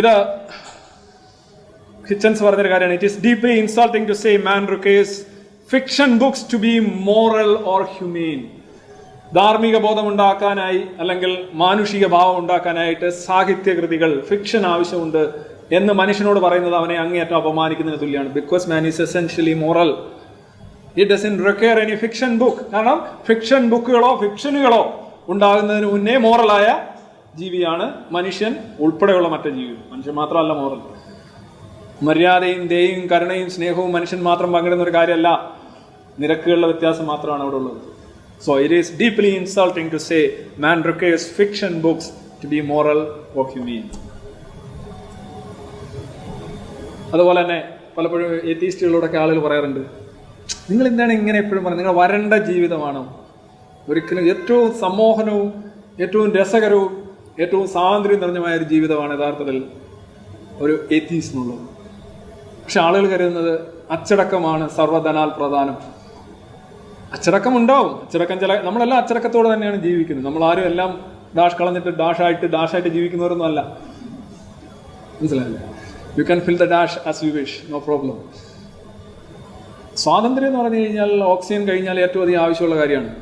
ഇത് ഹിച്ചൻസ് പറഞ്ഞൊരു കാര്യമാണ്. It is deeply insulting to say man requires fiction books to be moral or humane ധാർമ്മിക ബോധം ഉണ്ടാക്കാനായി അല്ലെങ്കിൽ മാനുഷിക ഭാവം ഉണ്ടാക്കാനായിട്ട് സാഹിത്യകൃതികൾ ഫിക്ഷൻ ആവശ്യമുണ്ട് എന്ന് മനുഷ്യനോട് പറയുന്നത് അവനെ അങ്ങേയറ്റം അപമാനിക്കുന്നതിന് തുല്യമാണ്. Because man is essentially moral it doesn't require any fiction book കാരണം ഫിക്ഷൻ ബുക്കുകളോ ഫിക്ഷനുകളോ ഉണ്ടാകുന്നതിന് മുന്നേ മോറലായ ജീവിയാണ് മനുഷ്യൻ ഉൾപ്പെടെയുള്ള മറ്റു ജീവികൾ മനുഷ്യൻ മാത്രമല്ല മോറൽ. മര്യാദയും ദയയും കരുണയും സ്നേഹവും മനുഷ്യൻ മാത്രം പങ്കിടുന്ന ഒരു കാര്യമല്ല. നിരക്കുകളുടെ വ്യത്യാസം മാത്രമാണ് അവിടെ ഉള്ളത്. So it is deeply insulting to say man requires fiction books to be moral of humane അതുപോലെ തന്നെ പലപ്പോഴും എത്തീസ്റ്റുകളോടൊക്കെ ആളുകൾ പറയാറുണ്ട് നിങ്ങൾ എന്താണ് ഇങ്ങനെ എപ്പോഴും പറയുന്നത്? നിങ്ങൾ വരണ്ട ജീവിതമാണ്. ഒരിക്കലും ഏറ്റവും സമ്മോഹനവും ഏറ്റവും രസകരവും ഏറ്റവും സ്വാതന്ത്ര്യം നിറഞ്ഞമായ ഒരു ജീവിതമാണ് യഥാർത്ഥത്തിൽ ഒരു എത്തീസിനുള്ളത് പക്ഷെ ആളുകൾ കരുതുന്നത് അച്ചടക്കമാണ് സർവധനാൽ പ്രധാനം. അച്ചടക്കം ഉണ്ടാവും അച്ചടക്കം ചില നമ്മളെല്ലാം അച്ചടക്കത്തോടെ തന്നെയാണ് ജീവിക്കുന്നത്. നമ്മൾ ആരും എല്ലാം ഡാഷ് കളഞ്ഞിട്ട് ഡാഷായിട്ട് ഡാഷായിട്ട് ജീവിക്കുന്നവരൊന്നും അല്ല. മനസ്സിലായില്ലേ? You can fill the dash as you wish no problem സ്വാതന്ത്ര്യം എന്ന് പറഞ്ഞു കഴിഞ്ഞാൽ ഓക്സിജൻ കഴിഞ്ഞാൽ ഏറ്റവും അധികം ആവശ്യമുള്ള കാര്യമാണ്.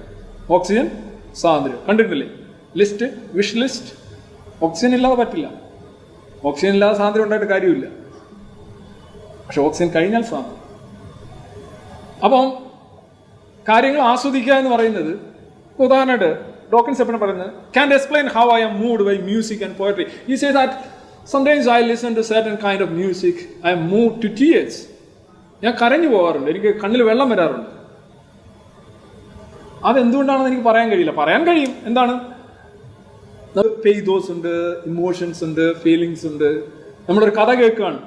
ഓക്സിജൻ സ്വാതന്ത്ര്യം. കണ്ടിട്ടില്ലേ? ലിസ്റ്റ് വിഷ് ലിസ്റ്റ് ഓക്സിജൻ ഇല്ലാതെ പറ്റില്ല. ഓക്സിജൻ ഇല്ലാതെ സാന്ദ്രം ഉണ്ടായിട്ട് കാര്യമില്ല. പക്ഷെ ഓക്സിജൻ കഴിഞ്ഞാൽ സാന്ദ്രം അപ്പം കാര്യങ്ങൾ ആസ്വദിക്കുക എന്ന് പറയുന്നത് ഉദാഹരണമായിട്ട് ഡോക്ടർ എപ്പോഴും പറയുന്നത് can explain how I'm moved by music and poetry he say that sometimes I listen to certain kind of music I'm moved to tears ഞാൻ കരഞ്ഞു പോകാറുണ്ട്. എനിക്ക് കണ്ണിൽ വെള്ളം വരാറുണ്ട്. അതെന്തുകൊണ്ടാണെന്ന് എനിക്ക് പറയാൻ കഴിയില്ല. പറയാൻ കഴിയും. എന്താണ്? പെയ്തോസ് ഉണ്ട് ഇമോഷൻസ് ഉണ്ട് ഫീലിങ്സ് ഉണ്ട്. നമ്മളൊരു കഥ കേൾക്കുകയാണ്.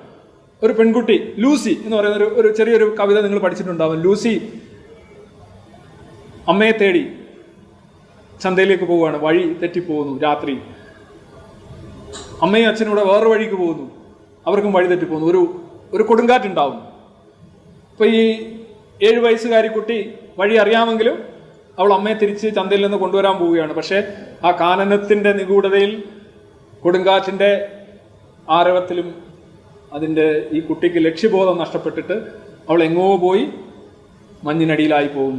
ഒരു പെൺകുട്ടി ലൂസി എന്ന് പറയുന്ന ഒരു ഒരു ചെറിയൊരു കവിത നിങ്ങൾ പഠിച്ചിട്ടുണ്ടാവും. ലൂസി അമ്മയെ തേടി ചന്തയിലേക്ക് പോവുകയാണ്. വഴി തെറ്റിപ്പോകുന്നു രാത്രി. അമ്മയും അച്ഛനും കൂടെ വേറെ വഴിക്ക് പോകുന്നു. അവർക്കും വഴി തെറ്റിപ്പോകുന്നു. ഒരു ഒരു കൊടുങ്കാറ്റുണ്ടാവും. അപ്പോൾ ഈ ഏഴ് വയസ്സുകാരി കുട്ടി വഴി അറിയാമെങ്കിലും അവൾ അമ്മയെ തിരിച്ച് ചന്തയിൽ നിന്ന് കൊണ്ടുവരാൻ പോവുകയാണ്. പക്ഷേ ആ കാനനത്തിന്റെ നിഗൂഢതയിൽ കൊടുങ്കാറ്റിന്റെ ആരവത്തിലും അതിന്റെ ഈ കുട്ടിക്ക് ലക്ഷ്യബോധം നഷ്ടപ്പെട്ടിട്ട് അവൾ എങ്ങോ പോയി മഞ്ഞിനടിയിലായി പോകും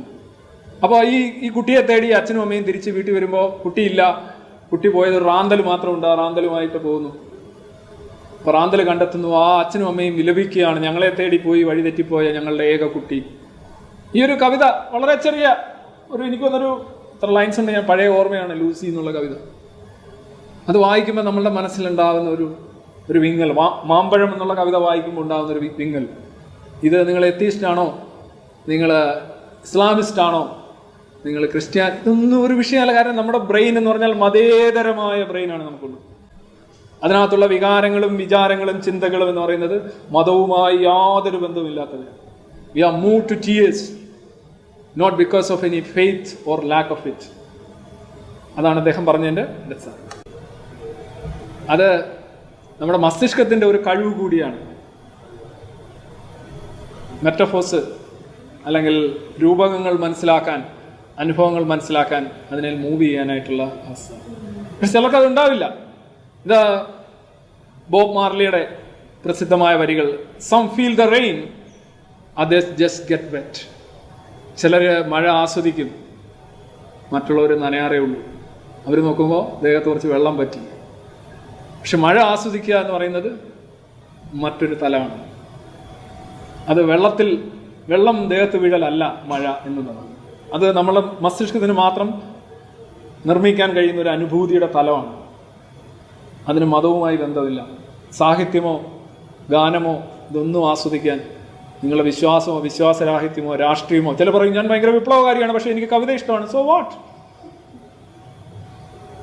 അപ്പോൾ ഈ ഈ കുട്ടിയെ തേടി അച്ഛനും അമ്മയും തിരിച്ച് വീട്ടിൽ വരുമ്പോൾ കുട്ടിയില്ല. കുട്ടി പോയത് റാന്തൽ മാത്രമുണ്ട്. ആ റാന്തലുമായിട്ട് പോകുന്നു. അപ്പോൾ റാന്തൽ കണ്ടെത്തുന്നു ആ അച്ഛനും അമ്മയും വിലപിക്കുകയാണ്. ഞങ്ങളെ തേടി പോയി വഴി തെറ്റിപ്പോയ ഞങ്ങളുടെ ഏക കുട്ടി. ഈ ഒരു കവിത വളരെ ചെറിയ ഒരു എനിക്ക് ഇത്ര ലൈൻസ് ഉണ്ട് ഞാൻ പഴയ ഓർമ്മയാണ് ലൂസി എന്നുള്ള കവിത. അത് വായിക്കുമ്പോൾ നമ്മളുടെ മനസ്സിലുണ്ടാകുന്ന ഒരു ഒരു വിങ്ങൽ. മാമ്പഴം എന്നുള്ള കവിത വായിക്കുമ്പോൾ ഉണ്ടാകുന്ന ഒരു വിങ്ങൽ. ഇത് നിങ്ങൾ എത്തീസ്റ്റ് ആണോ നിങ്ങൾ ഇസ്ലാമിസ്റ്റ് ആണോ നിങ്ങൾ ക്രിസ്ത്യാനി ഇതൊന്നും ഒരു വിഷയമല്ല. കാരണം നമ്മുടെ ബ്രെയിൻ എന്ന് പറഞ്ഞാൽ മതേതരമായ ബ്രെയിനാണ് നമുക്കുള്ളത്. അതിനകത്തുള്ള വികാരങ്ങളും വിചാരങ്ങളും ചിന്തകളും എന്ന് പറയുന്നത് മതവുമായി യാതൊരു ബന്ധവുമില്ലാത്തത് we are moved to tears not because of any faith or lack of it അതാണ് അദ്ദേഹം പറഞ്ഞതിന്റെ രസം അത് നമ്മുടെ മസ്തിഷ്കത്തിന്റെ ഒരു കഴിവ് കൂടിയാണ്. മെറ്റഫോസ് അല്ലെങ്കിൽ രൂപകങ്ങൾ മനസ്സിലാക്കാൻ അനുഭവങ്ങൾ മനസ്സിലാക്കാൻ അതിനെ മൂവ് ചെയ്യാനായിട്ടുള്ള അവസ്ഥ പക്ഷെ ചിലർക്ക് അതുണ്ടാവില്ല ഇത് ബോബ് മാർലിയുടെ പ്രസിദ്ധമായ വരികൾ some feel the rain others just get wet ചിലർ മഴ ആസ്വദിക്കും. മറ്റുള്ളവർ നനയാറേ ഉള്ളൂ. അവർ നോക്കുമ്പോൾ ദേഹത്ത് കുറച്ച് വെള്ളം പറ്റി. പക്ഷെ മഴ ആസ്വദിക്കുക എന്ന് പറയുന്നത് മറ്റൊരു തലമാണ്. അത് വെള്ളത്തിൽ വെള്ളം ദേഹത്ത് വീഴലല്ല മഴ എന്നുള്ളത്. അത് നമ്മളെ മസ്തിഷ്കത്തിന് മാത്രം നിർമ്മിക്കാൻ കഴിയുന്ന ഒരു അനുഭൂതിയുടെ തലമാണ്. അതിന് മതവുമായി ബന്ധമില്ല. സാഹിത്യമോ ഗാനമോ ഇതൊന്നും ആസ്വദിക്കാൻ നിങ്ങളുടെ വിശ്വാസമോ വിശ്വാസരാഹിത്യമോ രാഷ്ട്രീയമോ ചില പറയും ഞാൻ ഭയങ്കര വിപ്ലവകാരിയാണ് പക്ഷേ എനിക്ക് കവിത ഇഷ്ടമാണ്. So what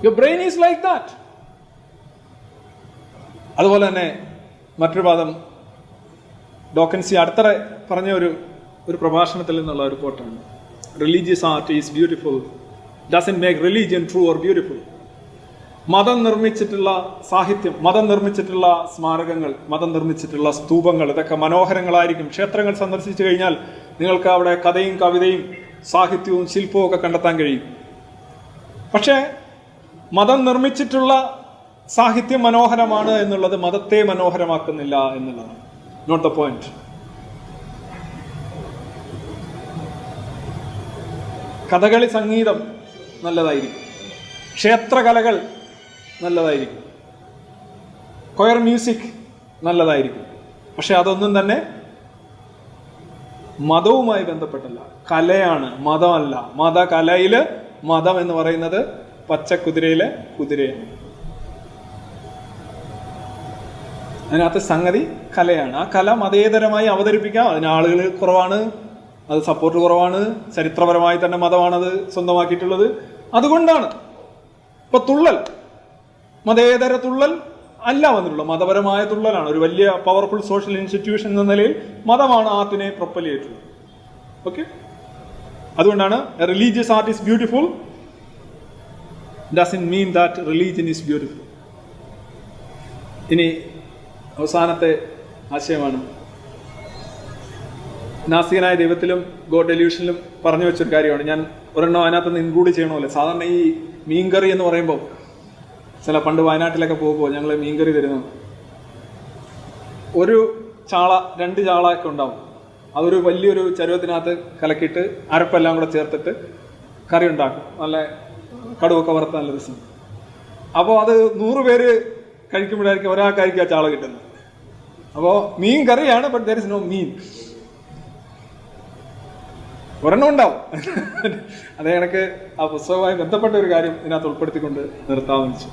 your brain is like that അതുപോലെ തന്നെ മറ്റൊരു വാദം. ഡോക്കൻസി അടുത്തറ പറഞ്ഞ ഒരു ഒരു പ്രഭാഷണത്തിൽ നിന്നുള്ള ഒരു കോട്ടാണ് religious art is beautiful doesn't make religion true or beautiful മതം നിർമ്മിച്ചിട്ടുള്ള സാഹിത്യം മതം നിർമ്മിച്ചിട്ടുള്ള സ്മാരകങ്ങൾ മതം നിർമ്മിച്ചിട്ടുള്ള സ്തൂപങ്ങൾ ഇതൊക്കെ മനോഹരങ്ങളായിരിക്കും. ക്ഷേത്രങ്ങൾ സന്ദർശിച്ചു കഴിഞ്ഞാൽ നിങ്ങൾക്ക് അവിടെ കഥയും കവിതയും സാഹിത്യവും ശില്പവും ഒക്കെ കണ്ടെത്താൻ കഴിയും. പക്ഷേ മതം നിർമ്മിച്ചിട്ടുള്ള സാഹിത്യം മനോഹരമാണ് എന്നുള്ളത് മതത്തെ മനോഹരമാക്കുന്നില്ല എന്നുള്ളതാണ്. നോട്ട് ദ പോയിന്റ് കഥകളി സംഗീതം നല്ലതായിരിക്കും. ക്ഷേത്രകലകൾ നല്ലതായിരിക്കും. കൊയർ മ്യൂസിക് നല്ലതായിരിക്കും. പക്ഷെ അതൊന്നും തന്നെ മതവുമായി ബന്ധപ്പെട്ടല്ല. കലയാണ് മതമല്ല. മത കലയിൽ മതം എന്ന് പറയുന്നത് പച്ചക്കുതിരയിലെ കുതിരയാണ്. അതിനകത്ത് സംഗതി കലയാണ്. ആ കല മതേതരമായി അവതരിപ്പിക്കാം. അതിന് ആളുകൾ കുറവാണ്. അത് സപ്പോർട്ട് കുറവാണ്. ചരിത്രപരമായി തന്നെ മതമാണത് സ്വന്തമാക്കിയിട്ടുള്ളത്. അതുകൊണ്ടാണ്. ഇപ്പൊ തുള്ളൽ. മതേതര തുള്ളൽ അല്ല വന്നിട്ടുള്ളത്. മതപരമായ തുള്ളലാണ്. ഒരു വലിയ പവർഫുൾ സോഷ്യൽ ഇൻസ്റ്റിറ്റ്യൂഷൻ എന്ന നിലയിൽ മതമാണ് ആർട്ടിനെ പ്രൊപ്പൽ ചെയ്തിട്ടുള്ളത് ഓക്കെ അതുകൊണ്ടാണ് religious art is beautiful in mean that religion is beautiful ഇനി അവസാനത്തെ ആശയമാണ്. നാസികനായ ദൈവത്തിലും ഗോഡ് ഡെല്യൂഷനിലും പറഞ്ഞു വെച്ചൊരു കാര്യമാണ്. ഞാൻ ഒരെണ്ണം അതിനകത്ത് നിന്ന് ഇൻക്ലൂഡ് ചെയ്യണമല്ലോ. സാധാരണ ഈ മീൻകറി എന്ന് പറയുമ്പോൾ ചില പണ്ട് വയനാട്ടിലൊക്കെ പോകുമ്പോൾ ഞങ്ങൾ മീൻകറി തരുന്നത് ഒരു ചാള രണ്ട് ചാള ഉണ്ടാവും. അതൊരു വലിയൊരു ചരുവത്തിനകത്ത് കലക്കിയിട്ട് അരപ്പെല്ലാം കൂടെ ചേർത്തിട്ട് കറി ഉണ്ടാക്കും. നല്ല കടുവൊക്കെ വറുത്ത നല്ല രസം. അപ്പോൾ അത് നൂറ് പേര് കഴിക്കുമ്പോഴായിരിക്കും ഒരാൾക്കായിരിക്കും ആ ചാള കിട്ടുന്നത്. അപ്പോൾ മീൻ കറിയാണ് but there is no mean ഒരെണ്ണം ഉണ്ടാവും. അതേ കണക്ക് ആ പുസ്തകവുമായി ബന്ധപ്പെട്ട ഒരു കാര്യം ഇതിനകത്ത് ഉൾപ്പെടുത്തിക്കൊണ്ട് നിർത്താമെന്ന് വെച്ചു